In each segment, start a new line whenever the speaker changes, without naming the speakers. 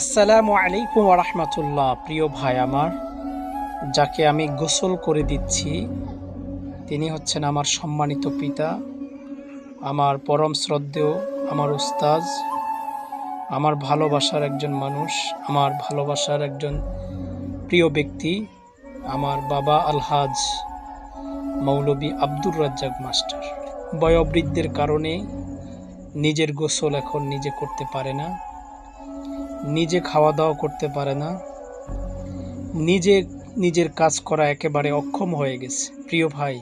আসসালামু আলাইকুম রহমতুল্লাহ। প্রিয় ভাই আমার, যাকে আমি গোসল করে দিচ্ছি, তিনি হচ্ছেন আমার সম্মানিত পিতা, আমার পরম শ্রদ্ধেয়, আমার উস্তাজ আমার ভালোবাসার একজন মানুষ, আমার ভালোবাসার একজন প্রিয় ব্যক্তি, আমার বাবা আলহাজ মৌলবী আব্দুর রাজ্জাক মাস্টার। বয়োবৃদ্ধের কারণে নিজের গোসল এখন নিজে করতে পারে না। নিজে খাওয়া দাওয়া করতে পারে না। নিজে, নিজের কাজ করা একেবারে অক্ষম হয়ে গেছে। প্রিয় ভাই,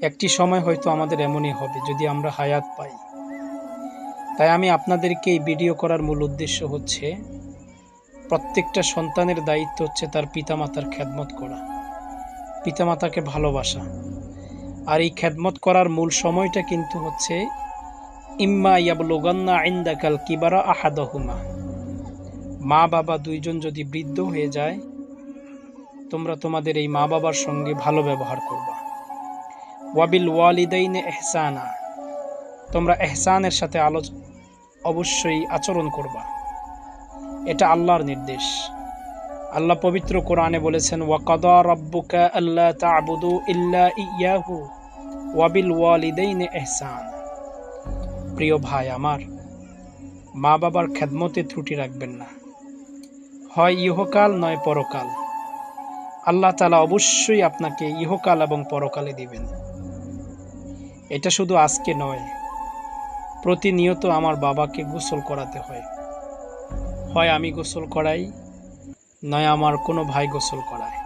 একটি সময় হয়তো আমাদের এমনই হবে যদি আমরা হায়াত পাই। তাই আমি আপনাদেরকে এই ভিডিও করার মূল উদ্দেশ্য হচ্ছে, প্রত্যেকটা সন্তানের দায়িত্ব হচ্ছে তার পিতামাতার খেদমত করা, পিতামাতাকে ভালোবাসা। আর এই খেদমত করার মূল সময়টা কিন্তু হচ্ছে, ইম্মা ইয়াবলুগান্না ইন্দাকাল কিবারা আহাদহুমা। মা বাবা দুইজন যদি বৃদ্ধ হয়ে যায়, তোমরা তোমাদের এই মা বাবার সঙ্গে ভালো ব্যবহার করবা। ওয়াবিল ওয়ালিদাইনে এহসানা তোমরা এহসানের সাথে আলো, অবশ্যই আচরণ করবা। এটা আল্লাহর নির্দেশ। আল্লাহ পবিত্র কোরআনে বলেছেন, ওয়াকাদা রব্বুকা আল্লাহ তা'বুদু ইল্লা ইয়াহু। ওয়াবিল ওয়ালিদাইনে এহসান প্রিয় ভাই আমার, মা বাবার খেদমতে ত্রুটি রাখবেন না। হয় ইহকাল নয় পরকাল। আল্লাহ তালা অবশ্যই আপনাকে ইহকাল এবং পরকালে দিবেন। এটা শুধু আজকে নয়, প্রতিনিয়ত আমার বাবাকে গোসল করাতে হয়। হয় আমি গোসল করাই, নয় আমার কোনো ভাই গোসল করায়।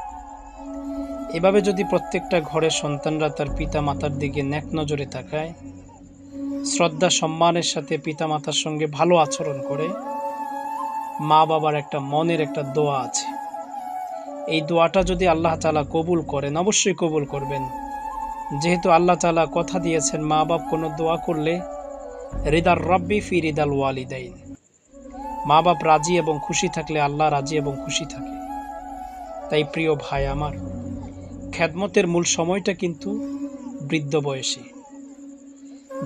এভাবে যদি প্রত্যেকটা ঘরের সন্তানরা তার পিতা মাতার দিকে ন্যাক নজরে তাকায়, শ্রদ্ধা, সম্মানের সাথে পিতা মাতার সঙ্গে ভালো আচরণ করে মা বাবার একটা মনের একটা দোয়া আছে। এই দোয়াটা যদি আল্লাহ তালা কবুল করেন, অবশ্যই কবুল করবেন। যেহেতু আল্লাহ তালা কথা দিয়েছেন, মা বাপ কোনো দোয়া করলে রিদার রব্বি ফি রিদাল ওয়ালিদাইন। মা বাপ রাজি এবং খুশি থাকলে আল্লাহ রাজি এবং খুশি থাকে। তাই প্রিয় ভাই আমার খ্যাদমতের মূল সময়টা কিন্তু বৃদ্ধ বয়সে।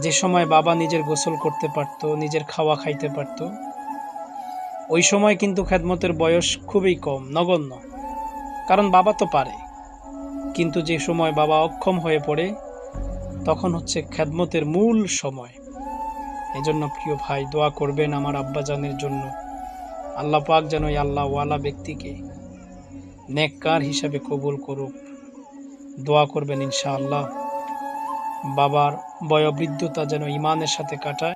যে সময় বাবা নিজের গোসল করতে পারত, নিজের খাওয়া খাইতে পারত ওই সময় কিন্তু খেদমতের বয়স খুবই কম, নগণ্য। কারণ বাবা তো পারে। কিন্তু যে সময় বাবা অক্ষম হয়ে পড়ে, তখন হচ্ছে খেদমতের মূল সময়। এজন্য প্রিয় ভাই, দোয়া করবেন আমার আব্বাজানের জন্য। আল্লাহ পাক যেন এই আল্লাহ ওয়ালা ব্যক্তিকে নেককার হিসাবে কবুল করুক। দোয়া করবেন ইনশাআল্লাহ। বাবার বয়োবৃদ্ধতা যেন ইমানের সাথে কাটায়।